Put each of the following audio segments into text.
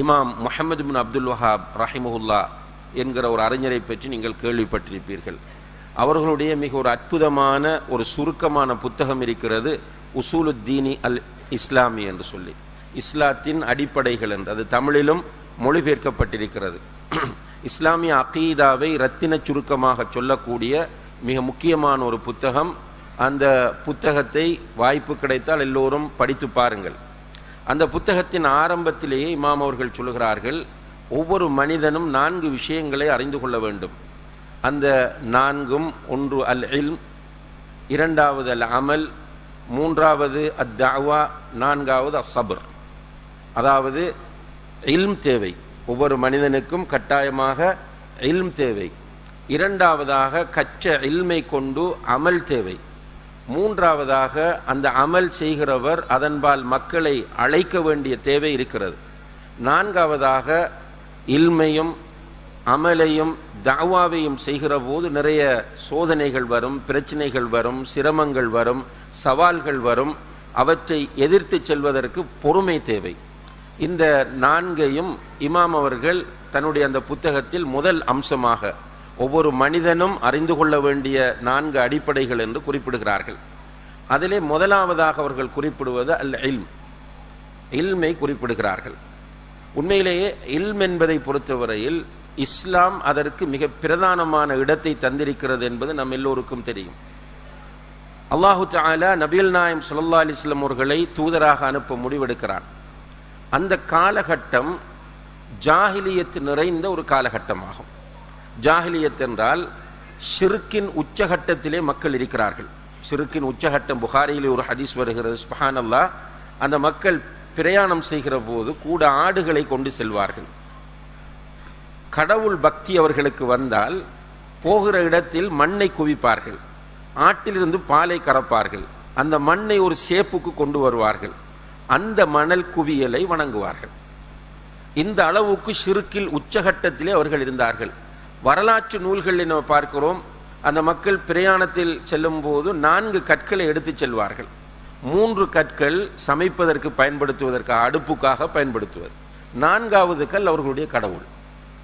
இமாம் முஹம்மது பின் அப்துல் வஹாப் ரஹிமஹுல்லா என்கிற ஒரு அறிஞரை பற்றி நீங்கள் கேள்விப்பட்டிருப்பீர்கள். அவர்களுடைய மிக ஒரு அற்புதமான ஒரு சுருக்கமான புத்தகம் இருக்கிறது உசூலுத்தீனி அல் இஸ்லாமி என்று சொல்லி. இஸ்லாத்தின் அடிப்படைகள் என்று அது தமிழிலும் மொழிபெயர்க்கப்பட்டிருக்கிறது. இஸ்லாமிய அகீதாவை ரத்தின சுருக்கமாக சொல்லக்கூடிய மிக முக்கியமான ஒரு புத்தகம். அந்த புத்தகத்தை வாய்ப்பு கிடைத்தால் எல்லோரும் படித்து பாருங்கள். அந்த புத்தகத்தின் ஆரம்பத்திலேயே இமாம் அவர்கள் சொல்கிறார்கள் ஒவ்வொரு மனிதனும் நான்கு விஷயங்களை அறிந்து கொள்ள வேண்டும். அந்த நான்கும் ஒன்று அல் இல் இரண்டாவது அல் அமல் மூன்றாவது அத் தாவா நான்காவது அசபர் அதாவது இல்ம் தேவை. ஒவ்வொரு மனிதனுக்கும் கட்டாயமாக இல்ம் தேவை. இரண்டாவதாக கச்ச இல்மை கொண்டு அமல் தேவை. மூன்றாவதாக அந்த அமல் செய்கிறவர் அதன்பால் மக்களை அழைக்க வேண்டிய தேவை இருக்கிறது. நான்காவதாக இல்மையும் அமலையும் தாவாவையும் செய்கிற போது நிறைய சோதனைகள் வரும் பிரச்சனைகள் வரும் சிரமங்கள் வரும் சவால்கள் வரும். அவற்றை எதிர்த்து செல்வதற்கு பொறுமை தேவை. இந்த நான்கையும் இமாம் அவர்கள் தன்னுடைய அந்த புத்தகத்தில் முதல் அம்சமாக ஒவ்வொரு மனிதனும் அறிந்து கொள்ள வேண்டிய நான்கு அடிப்படைகள் என்று குறிப்பிடுகிறார்கள். அதிலே முதலாவதாக அவர்கள் குறிப்பிடுவது அல் இல்ம். இல்மை குறிப்பிடுகிறார்கள். உண்மையிலேயே இல்ம் என்பதை பொறுத்தவரையில் இஸ்லாம் அதற்கு மிக பிரதானமான இடத்தை தந்திருக்கிறது என்பது நம் எல்லோருக்கும் தெரியும். அல்லாஹு தாலா நபியல் நாயம் சுல்லா அலிஸ்லம் அவர்களை தூதராக அனுப்ப முடிவெடுக்கிறான். அந்த காலகட்டம் ஜாகிலியத்து நிறைந்த ஒரு காலகட்டமாகும். ஜாகிலியத் என்றால் ஷிருக்கின் உச்சகட்டத்திலே மக்கள் இருக்கிறார்கள். ஷிருக்கின் உச்சகட்டம் புகாரியிலே ஒரு ஹதீஸ் வருகிறது. சுபஹான் அல்லா அந்த மக்கள் பிரயாணம் செய்கிற போது கூட ஆடுகளை கொண்டு செல்வார்கள். கடவுள் பக்தி அவர்களுக்கு வந்தால் போகிற இடத்தில் மண்ணை குவிப்பார்கள். ஆட்டிலிருந்து பாலை கறப்பார்கள். அந்த மண்ணை ஒரு சேப்புக்கு கொண்டு வருவார்கள். அந்த மணல் குவியலை வணங்குவார்கள். இந்த அளவுக்கு சிறுக்கில் உச்சகட்டத்திலே அவர்கள் இருந்தார்கள். வரலாற்று நூல்களில் நம்ம பார்க்கிறோம். அந்த மக்கள் பிரயாணத்தில் செல்லும் போது நான்கு கற்களை எடுத்து செல்வார்கள். மூன்று கற்கள் சமைப்பதற்கு பயன்படுத்துவதற்காக அடுப்புக்காக பயன்படுத்துவது. நான்காவது கல் அவர்களுடைய கடவுள்.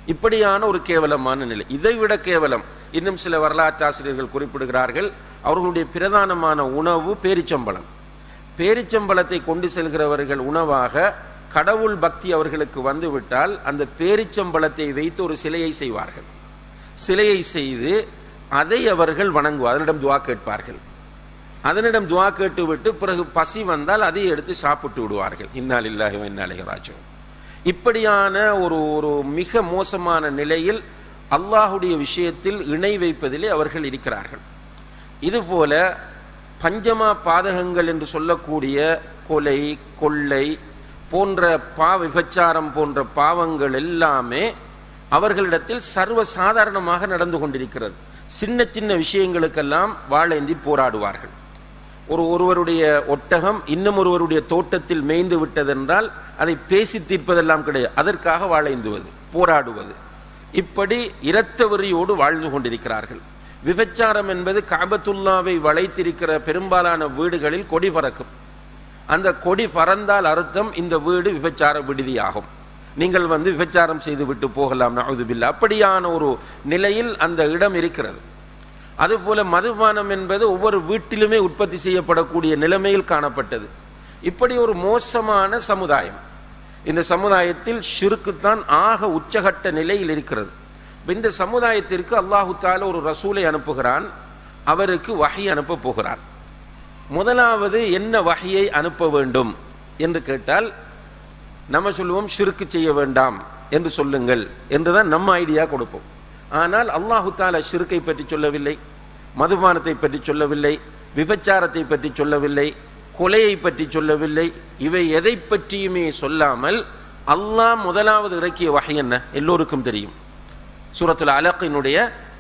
இப்படியான ஒரு கேவலமான நிலை. இதைவிட கேவலம். இன்னும் சில வரலாற்று ஆசிரியர்கள் குறிப்பிடுகிறார்கள். அவர்களுடைய பிரதானமான உணவு பேரிச்சம்பளம் பேரிச்சம்பளத்தை கொண்டு செல்கிறவர்கள் உணவாக கடவுள் பக்தி அவர்களுக்கு வந்துவிட்டால் அந்த பேரிச்சம்பளத்தை வைத்து ஒரு சிலையை செய்வார்கள். சிலையை செய்து அதை அவர்கள் வணங்குவார். அதனிடம் துவா கேட்பார்கள். அதனிடம் துவா கேட்டு விட்டு பிறகு பசி வந்தால் அதை எடுத்து சாப்பிட்டு விடுவார்கள். இன்னால் இல்லாஹி இன்னாலிக ராஜம் இப்படியான ஒரு ஒரு மிக மோசமான நிலையில் அல்லாஹுடைய விஷயத்தில் இணை வைப்பதிலே அவர்கள் இருக்கிறார்கள். இதுபோல பஞ்சமா பாதகங்கள் என்று சொல்லக்கூடிய கொலை கொள்ளை போன்ற பாவ விபச்சாரம் போன்ற பாவங்கள் எல்லாமே அவர்களிடத்தில் சர்வ சாதாரணமாக நடந்து கொண்டிருக்கிறது. சின்ன சின்ன விஷயங்களுக்கெல்லாம் வாழேந்தி போராடுவார்கள். ஒரு ஒருவருடைய ஒட்டகம் இன்னும் ஒருவருடைய தோட்டத்தில் மேய்ந்து விட்டதென்றால் அதை பேசி தீர்ப்பதெல்லாம் கிடையாது. அதற்காக வாழைந்துவது போராடுவது. இப்படி இரத்த வெறியோடு வாழ்ந்து கொண்டிருக்கிறார்கள். விபச்சாரம் என்பது காபத்துல்லாவை வளைத்திருக்கிற பெரும்பாலான வீடுகளில் கொடி பறக்கும். அந்த கொடி பறந்தால் அர்த்தம் இந்த வீடு விபச்சார விடுதியாகும். நீங்கள் வந்து விபச்சாரம் செய்து விட்டு போகலாம் நவுதுபில்லா அப்படியான ஒரு நிலையில் அந்த இடம் இருக்கிறது. அதுபோல மதுபானம் என்பது ஒவ்வொரு வீட்டிலுமே உற்பத்தி செய்யப்படக்கூடிய நிலைமையில் காணப்பட்டது. இப்படி ஒரு மோசமான சமுதாயம். இந்த சமுதாயத்தில் ஷிருக்குத்தான் ஆக உச்சகட்ட நிலையில் இருக்கிறது. இந்த சமுதாயத்திற்கு அல்லாஹு தால ஒரு ரசூலை அனுப்புகிறான். அவருக்கு வகை அனுப்ப போகிறான். முதலாவது என்ன வகையை அனுப்ப வேண்டும் என்று கேட்டால் நம்ம சொல்லுவோம் ஷிருக்கு செய்ய வேண்டாம் என்று சொல்லுங்கள் என்றுதான் நம்ம ஐடியா கொடுப்போம். ஆனால் அல்லாஹு தாலா ஷிருக்கை பற்றி சொல்லவில்லை மதுபானத்தை பற்றி சொல்லவில்லை விபச்சாரத்தை பற்றி சொல்லவில்லை கொலையை பற்றி சொல்லவில்லை இவை எதை பற்றியுமே சொல்லாமல் அல்லாஹ் முதலாவது இறக்கிய வகை என்ன? எல்லோருக்கும் தெரியும். சூரத்தில் அலக்கினுடைய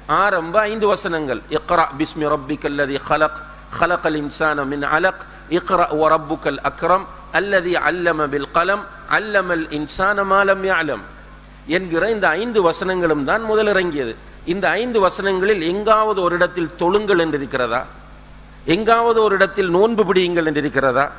ஆரம்ப ஐந்து வசனங்கள். இக்ரா பிஸ்மி ரப்பிக் அல்லது ஹலக் ஹலக் அல் இன்சான மின் அலக் இக்ரா ஒ ரப்புக்கல் அக்ரம் அல்லது அல்லம பில் கலம் அல்லமல் இன்சானமாலம் யாலம் என்கிற இந்த ஐந்து வசனங்களும் தான் முதலிறங்கியது இந்த ஐந்து வசனங்களில் எங்காவது ஒரு இடத்தில் தொழுங்கள் என்றிருக்கிறதா? எங்காவது ஒரு இடத்தில் நோன்பு பிடியுங்கள் என்றிருக்கிறதா?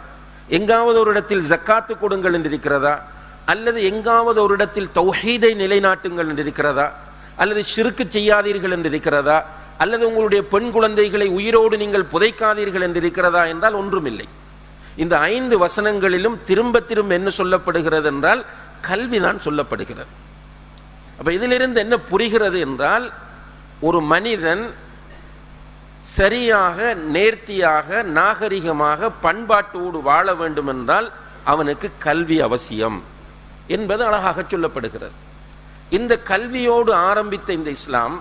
எங்காவது ஒரு இடத்தில் ஜக்காத்து கொடுங்கள் என்றிருக்கிறதா? அல்லது எங்காவது ஒரு இடத்தில் தௌஹீதை நிலைநாட்டுங்கள் என்றிருக்கிறதா? அல்லது சிறுக்கு செய்யாதீர்கள் என்றிருக்கிறதா? அல்லது உங்களுடைய பெண் குழந்தைகளை உயிரோடு நீங்கள் புதைக்காதீர்கள் என்றிருக்கிறதா? என்றால் ஒன்றுமில்லை. இந்த ஐந்து வசனங்களிலும் திரும்ப திரும்ப என்ன சொல்லப்படுகிறது என்றால் கல்விதான் சொல்லப்படுகிறது. அப்ப இதிலிருந்து என்ன புரிகிறது என்றால் ஒரு மனிதன் சரியாக நேர்த்தியாக நாகரிகமாக பண்பாட்டோடு வாழ வேண்டும் என்றால் அவனுக்கு கல்வி அவசியம் என்பது அழகாக சொல்லப்படுகிறது. இந்த கல்வியோடு ஆரம்பித்த இந்த இஸ்லாம்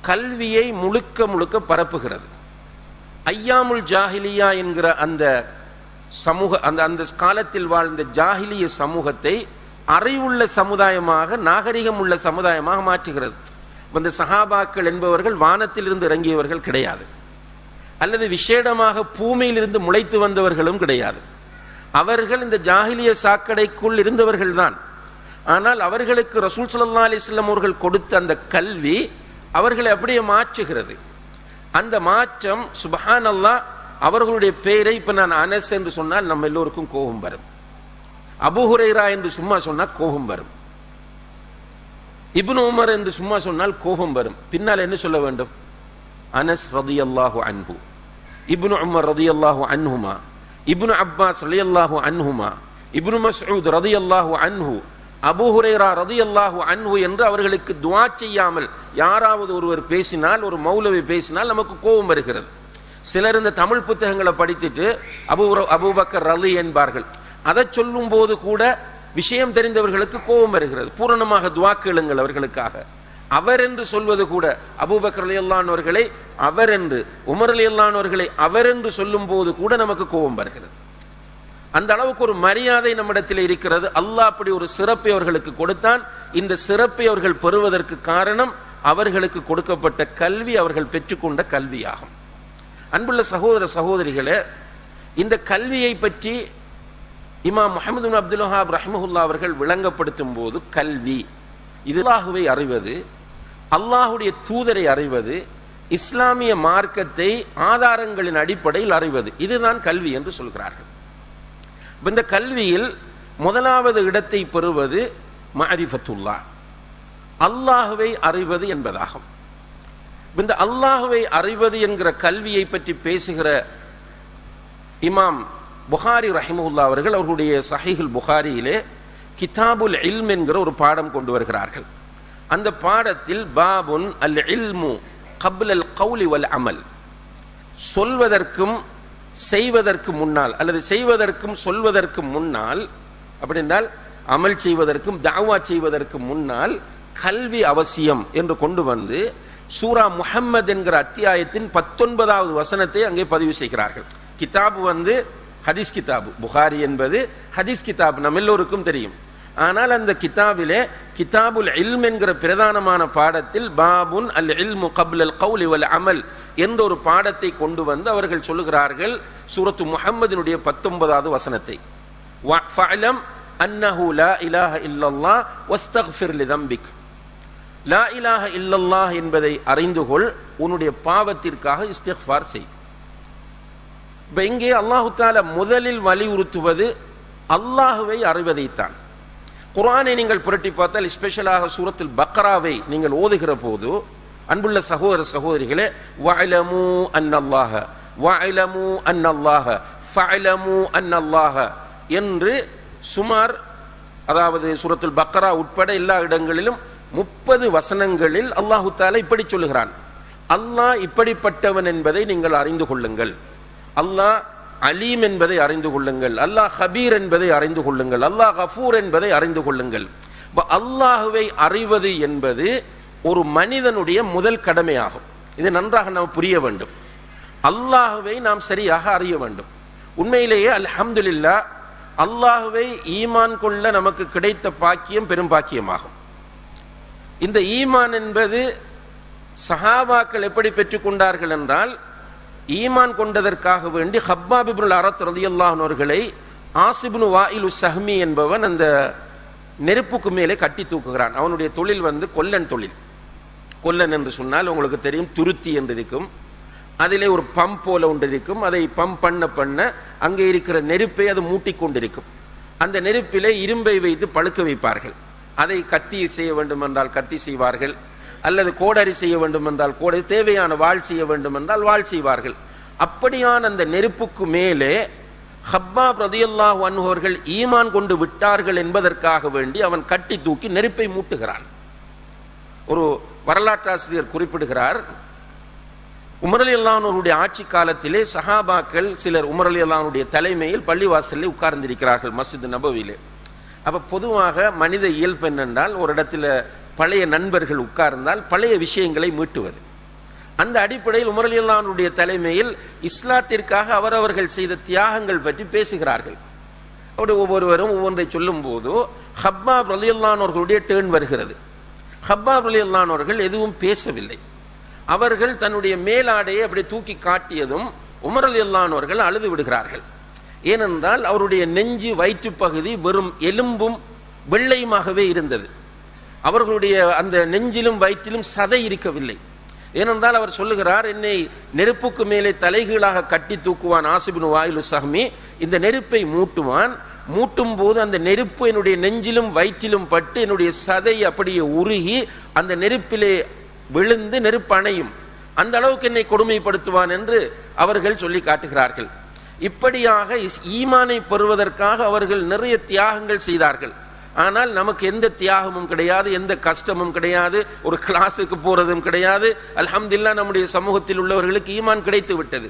கல்வியை முழுக்க முழுக்க பரப்புகிறது. ஐயாமுல் ஜாஹிலியா என்கிற அந்த சமூக அந்த அந்த காலத்தில் வாழ்ந்த ஜாகிலிய சமூகத்தை அறிவுள்ள சமுதாயமாக நாகரிகம் உள்ள சமுதாயமாக மாற்றுகிறது. இந்த சஹாபாக்கள் என்பவர்கள் வானத்திலிருந்து இறங்கியவர்கள் கிடையாது. அல்லது விசேடமாக பூமியிலிருந்து முளைத்து வந்தவர்களும் கிடையாது. அவர்கள் இந்த ஜாகிலிய சாக்கடைக்குள் இருந்தவர்கள் தான். ஆனால் அவர்களுக்கு ரசூல் சல்லா அலிஸ்லாம் அவர்கள் கொடுத்த அந்த கல்வி அவர்களை அப்படியே மாற்றுகிறது. அந்த மாற்றம் சுபஹான் அவர்களுடைய பெயரை இப்ப நான் அனஸ் என்று சொன்னால் நம்ம எல்லோருக்கும் கோபம் வரும். அபுஹுரைரா என்று சும்மா சொன்னால் கோபம் வரும். இப்னு உமர் என்று சும்மா சொன்னால் கோபம் வரும். பின்னால் என்ன சொல்ல வேண்டும்? அனஸ் ரதி அல்லாஹு அன்ஹு. இப்னு உமர் ரதியல்லாஹு அன்ஹுமா? இப்னு அப்பாஸ் ரலியல்லாஹு அன்ஹுமா? இப்னு மஸ்ஊத் ரதியல்லாஹு அன்ஹு. அபூ ரதி அல்லாஹு அன்ஹு என்று அவர்களுக்கு துவா செய்யாமல் யாராவது ஒருவர் பேசினால் ஒரு மௌலவி பேசினால் நமக்கு கோபம் வருகிறது. சிலர் இந்த தமிழ் புத்தகங்களை படித்துட்டு அபு அபுபக்கர் ரலி என்பார்கள். அதை சொல்லும் போது கூட விஷயம் தெரிந்தவர்களுக்கு கோபம் வருகிறது. பூரணமாக துவா கேளுங்கள் அவர்களுக்காக. அவர் என்று சொல்வது கூட அபூபக்கர் அலி அல்லானவர்களை அவர் என்று உமர் அலி அல்லானவர்களை அவர் என்று சொல்லும் போது கூட நமக்கு கோபம் வருகிறது. அந்த அளவுக்கு ஒரு மரியாதை நம்மிடத்தில் இருக்கிறது. அல்லாஹ் அப்படி ஒரு சிறப்பை அவர்களுக்கு கொடுத்தான். இந்த சிறப்பை அவர்கள் பெறுவதற்கு காரணம் அவர்களுக்கு கொடுக்கப்பட்ட கல்வி அவர்கள் பெற்றுக்கொண்ட கல்வியாகும். அன்புள்ள சகோதர சகோதரிகளே இந்த கல்வியை பற்றி இமாம் முஹமது அப்துல்ஹாப் ரஹ்மஹுல்லா அவர்கள் விளங்கப்படுத்தும் போது கல்வி இது அல்லாஹுவை அறிவது அல்லாஹுடைய தூதரை அறிவது இஸ்லாமிய மார்க்கத்தை ஆதாரங்களின் அடிப்படையில் அறிவது இதுதான் கல்வி என்று சொல்கிறார்கள். இந்த கல்வியில் முதலாவது இடத்தை பெறுவது மரிஃபத்துல்லா அல்லாஹுவை அறிவது என்பதாகும். இந்த அல்லாஹுவை அறிவது என்கிற கல்வியை பற்றி பேசுகிற இமாம் புகாரி ரஹிமுல்லா அவர்கள் அவர்களுடைய சஹிகுல் புகாரியிலே கிதாபுல் இல்ம் என்கிற ஒரு பாடம் கொண்டு வருகிறார்கள். அந்த பாடத்தில் பாபுன் அல் இல்மு கபுல் அல் கவுலி வல் அமல். சொல்வதற்கும் செய்வதற்கு முன்னால் அல்லது செய்வதற்கும் சொல்வதற்கு முன்னால் அப்படி என்றால் அமல் செய்வதற்கும் தாவா செய்வதற்கு முன்னால் கல்வி அவசியம் என்று கொண்டு வந்து சூரா முஹம்மது என்கிற அத்தியாயத்தின் பத்தொன்பதாவது வசனத்தை அங்கே பதிவு செய்கிறார்கள். கிதாபு வந்து ஹதீஸ் கிதாபு. புகாரி என்பது ஹதீஸ் கிதாப். நம்ம எல்லோருக்கும் தெரியும். ஆனால் அந்த கிதாபிலே கிதாபுல் இல்ம் என்கிற பிரதானமான பாடத்தில் பாபுன் அல் இல்மு கபுல் அல் கவுல் இவல் அமல் என்ற ஒரு பாடத்தை கொண்டு வந்து அவர்கள் சொல்லுகிறார்கள் சூரத்து முஹம்மதினுடைய பத்தொன்பதாவது வசனத்தை. ஃபஅலம் லா இலாஹ இல்லல்லாஹ் வஸ்தக்ஃபிர் லிதம்பிக். லா இலாஹ இல்லல்லாஹ் என்பதை அறிந்து கொள் உன்னுடைய பாவத்திற்காக இஸ்திஃபார் செய். இப்போ இங்கே அல்லாஹு தால முதலில் வலியுறுத்துவது அல்லாஹுவை அறிவதைத்தான். குரானை நீங்கள் புரட்டி பார்த்தால் ஸ்பெஷலாக சூரத்தில் பக்ராவை நீங்கள் ஓதுகிற போது அன்புள்ள சகோதர சகோதரிகளே வயலமு அன்னல்லாஹ வயலமு அன்னல்லாஹ ஃபஅலமு அன்னல்லாஹ என்று சுமார் அதாவது சுரத்தில் பக்ரா உட்பட எல்லா இடங்களிலும் முப்பது வசனங்களில் அல்லாஹு தாலா இப்படி சொல்லுகிறான். அல்லாஹ் இப்படிப்பட்டவன் என்பதை நீங்கள் அறிந்து கொள்ளுங்கள். அல்லாஹ் அலீம் என்பதை அறிந்து கொள்ளுங்கள். அல்லாஹ் ஹபீர் என்பதை அறிந்து கொள்ளுங்கள். அல்லாஹ் கஃபூர் என்பதை அறிந்து கொள்ளுங்கள். அல்லாஹுவை அறிவது என்பது ஒரு மனிதனுடைய முதல் கடமையாகும். இது நன்றாக நாம் புரிய வேண்டும். அல்லாஹுவை நாம் சரியாக அறிய வேண்டும். உண்மையிலேயே அல்ஹம்துலில்லா அல்லாஹுவை ஈமான் கொள்ள நமக்கு கிடைத்த பாக்கியம் பெரும் பாக்கியமாகும். இந்த ஈமான் என்பது சஹாபாக்கள் எப்படி பெற்றுக்கொண்டார்கள் என்றால் ஈமான் கொண்டதற்காக வேண்டி ஹப்பாபிபுல் அரத் ரலியல்லாஹன் அவர்களை ஆசிபுனு வாயிலு சஹ்மி என்பவன் அந்த நெருப்புக்கு மேலே கட்டி தூக்குகிறான். அவனுடைய தொழில் வந்து கொல்லன் தொழில். கொல்லன் என்று சொன்னால் உங்களுக்கு தெரியும் துருத்தி என்று இருக்கும். அதிலே ஒரு பம்ப் போல ஒன்று இருக்கும். அதை பம்ப் பண்ண பண்ண அங்கே இருக்கிற நெருப்பை அது மூட்டி கொண்டிருக்கும் அந்த நெருப்பிலே இரும்பை வைத்து பழுக்க வைப்பார்கள். அதை கத்தி செய்ய வேண்டும் என்றால் கத்தி செய்வார்கள் அல்லது கோடரி செய்ய வேண்டும் என்றால் கோடரி தேவையான வாழ் செய்ய வேண்டும் என்றால் வாழ் செய்வார்கள். அப்படியான அந்த நெருப்புக்கு மேலே ஹப்பா பிரதியுல்லா அன்ஹோர்கள் ஈமான் கொண்டு விட்டார்கள் என்பதற்காக வேண்டி அவன் கட்டி தூக்கி நெருப்பை மூட்டுகிறான். ஒரு வரலாற்றாசிரியர் குறிப்பிடுகிறார் உமரலி அல்லானோருடைய ஆட்சி காலத்திலே சஹாபாக்கள் சிலர் உமரலி அல்லானுடைய தலைமையில் பள்ளிவாசலில் உட்கார்ந்திருக்கிறார்கள் மஸ்ஜித் நபவியிலே அப்போ பொதுவாக மனித இயல்பு என்னென்றால் ஒரு இடத்துல பழைய நண்பர்கள் உட்கார்ந்தால் பழைய விஷயங்களை மீட்டுவது. அந்த அடிப்படையில் உமரலியல்லானுடைய தலைமையில் இஸ்லாத்திற்காக அவரவர்கள் செய்த தியாகங்கள் பற்றி பேசுகிறார்கள். அப்படி ஒவ்வொருவரும் ஒவ்வொன்றை சொல்லும் போது ஹப்பா ரலியல்லானவர்களுடைய டேர்ன் வருகிறது. ஹப்பா ரலியல்லானவர்கள் எதுவும் பேசவில்லை. அவர்கள் தன்னுடைய மேலாடையை அப்படி தூக்கி காட்டியதும் உமரல் அல்லானவர்கள் அழுது விடுகிறார்கள். ஏனென்றால் அவருடைய நெஞ்சு வயிற்று பகுதி வெறும் எலும்பும் வெள்ளையுமாகவே இருந்தது. அவர்களுடைய அந்த நெஞ்சிலும் வயிற்றிலும் சதை இருக்கவில்லை. ஏனென்றால் அவர் சொல்லுகிறார் என்னை நெருப்புக்கு மேலே தலைகீழாக கட்டி தூக்குவான் ஆசிபின் வாயிலு சஹ்மி. இந்த நெருப்பை மூட்டுவான். மூட்டும் போது அந்த நெருப்பு என்னுடைய நெஞ்சிலும் வயிற்றிலும் பட்டு என்னுடைய சதை அப்படியே உருகி அந்த நெருப்பிலே விழுந்து நெருப்பு அணையும். அந்த அளவுக்கு என்னை கொடுமைப்படுத்துவான் என்று அவர்கள் சொல்லி காட்டுகிறார்கள். இப்படியாக இஸ்- ஈமானை பெறுவதற்காக அவர்கள் நிறைய தியாகங்கள் செய்தார்கள். ஆனால் நமக்கு எந்த தியாகமும் கிடையாது எந்த கஷ்டமும் கிடையாது ஒரு கிளாஸுக்கு போகிறதும் கிடையாது. அலமதுல்லா நம்முடைய சமூகத்தில் உள்ளவர்களுக்கு ஈமான் கிடைத்து விட்டது.